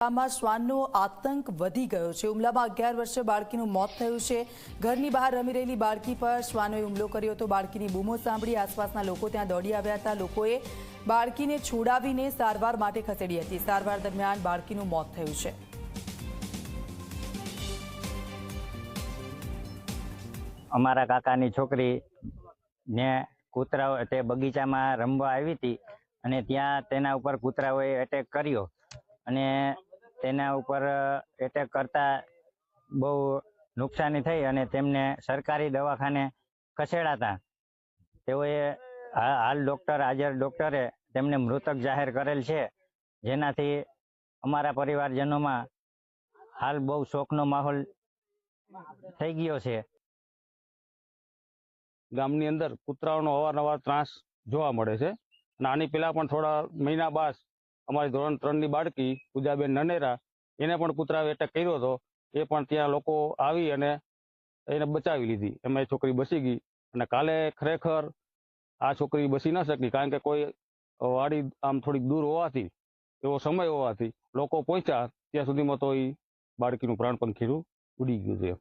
જિલ્લામાં શ્વાનનો આતંક વધી ગયો છે. હુમલામાં અગિયાર વર્ષે બાળકીનું મોત થયું છે. ઘરની બહાર રમી રહેલી બાળકી પર શ્વાનોએ હુમલો કર્યો હતો. બાળકીની બૂમો સાંભળી આસપાસના લોકો ત્યાં દોડી આવ્યા હતા. લોકોએ બાળકીને છોડાવીને સારવાર માટે ખસેડી હતી. સારવાર દરમિયાન બાળકીનું મોત થયું છે. અમારા કાકાની છોકરી ને કૂતરાઓ તે બગીચામાં રમવા આવી હતી અને ત્યાં તેના ઉપર કૂતરાઓએ એટેક કર્યો. અને તેના ઉપર એટેક કરતા બહુ નુકસાની થઈ અને તેમને સરકારી દવાખાને ખસેડાતા. તેઓએ હાલ ડૉક્ટર હાજર ડૉક્ટરે તેમને મૃતક જાહેર કરેલ છે. જેનાથી અમારા પરિવારજનોમાં હાલ બહુ શોકનો માહોલ થઈ ગયો છે. ગામની અંદર કૂતરાઓનો અવારનવાર ત્રાસ જોવા મળે છે. અને આની પહેલાં પણ થોડા મહિના બાદ અમારી ધોરણ ત્રણની બાળકી પૂજાબેન નનેરા, એને પણ કૂતરાવે એટેક કર્યો હતો. એ પણ ત્યાં લોકો આવી અને એને બચાવી લીધી. એમાં એ છોકરી બચી ગઈ અને કાલે ખરેખર આ છોકરી બચી ન શકી કારણ કે કોઈ વાડી આમ થોડીક દૂર હોવાથી, એવો સમય હોવાથી લોકો પહોંચ્યા. ત્યાં સુધીમાં તો એ બાળકીનું પ્રાણ પંખીરું ઉડી ગયું છે.